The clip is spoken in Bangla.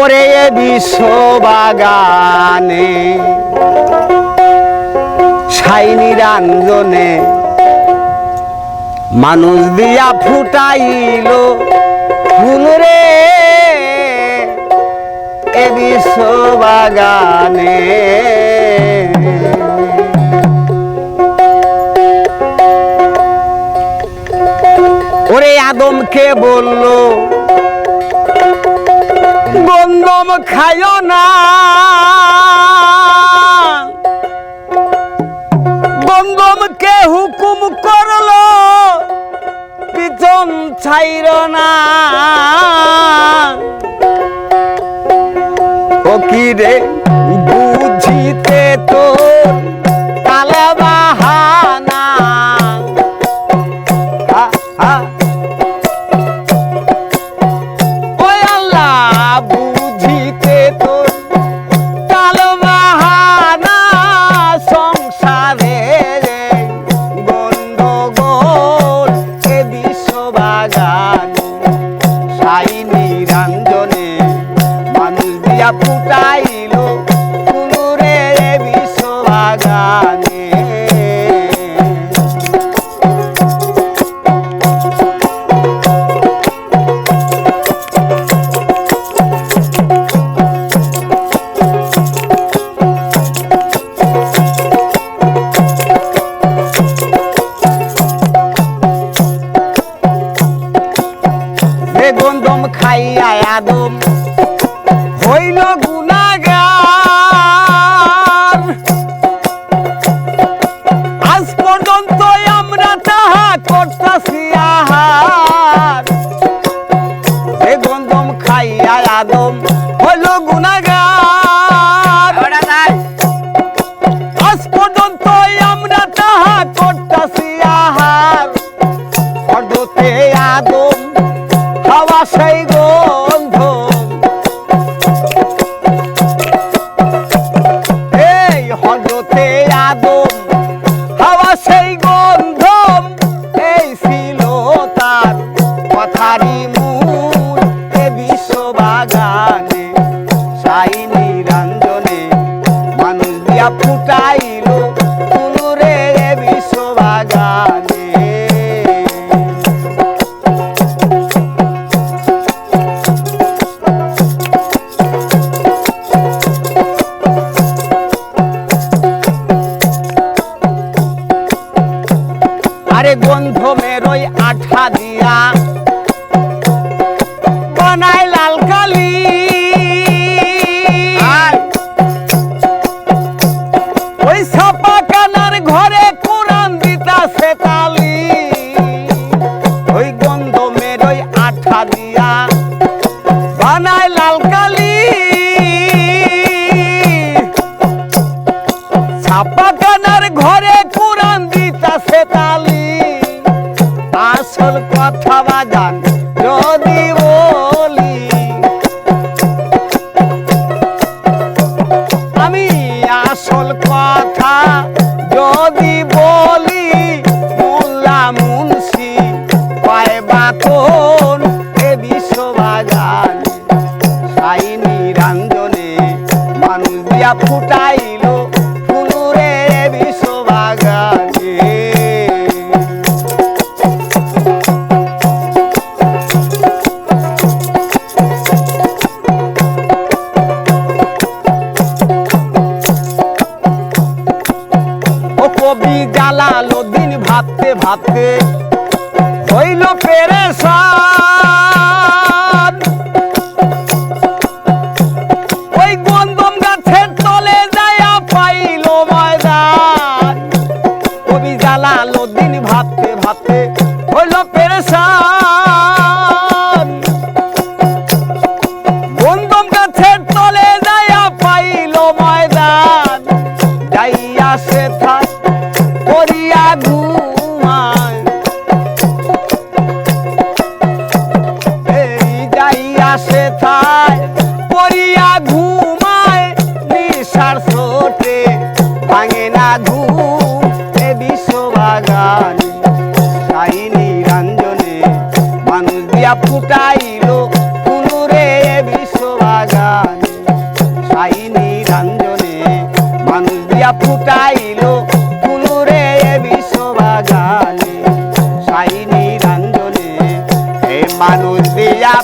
ওরে এ বিশ্ববাগানে, সাইনি রাঞ্জনে, মানুষ দিয়া ফুটাইল ফুল রে। এ বিশ্ববাগানে, ওরে আদমকে বলল গন্ধম খায় না। গন্ধমকে হুকুম করল পিছন ছাইর না। ও কি রে বুঝিতে তো দিয়া ফুটাইল ফুলুরে এ বিশ্ববাগানে। হে গন্ধম খাইয়া আদম করতাছি আহার। বেগুন দম খাইয়া আদম সাই নিরঞ্জনে মানুষ দিয়া ফুটাইল ফুলুরে এ বিশ্ববাগানে। আরে গন্ধ মেরোই আঠা দিয়া দিয়া। বানায় লাল কালি। ছাপা কানার ঘরে কোরআন দিতাছে তালি। আসল কথা বাজান যদি বলি। আমি আসল কথা যদি বলি মুন্সি পায় বাতন। দিয়া ফুটাইল ফুলুরে দিন ভাবতে ভাবতে কবি জ্বালালো দিন ভাবতে ভাবতে হইল পেরেশান। গন্দম গাছের তলে যায়া পাইল ময়দান, যাইয়া সে থাক করিয়া ঘুমায়। এই যাইয়া সে থায় বাগানে তাই নিরঞ্জনে মানুষ দিয়া ফুটাইলো কুনুরে বিশ্ব বাগানে তাই নিরঞ্জনে দিয়া ফুটাইল কুনুরে বিশ্ব বাগানে তাই নিরঞ্জনে হে মানুষ দিয়া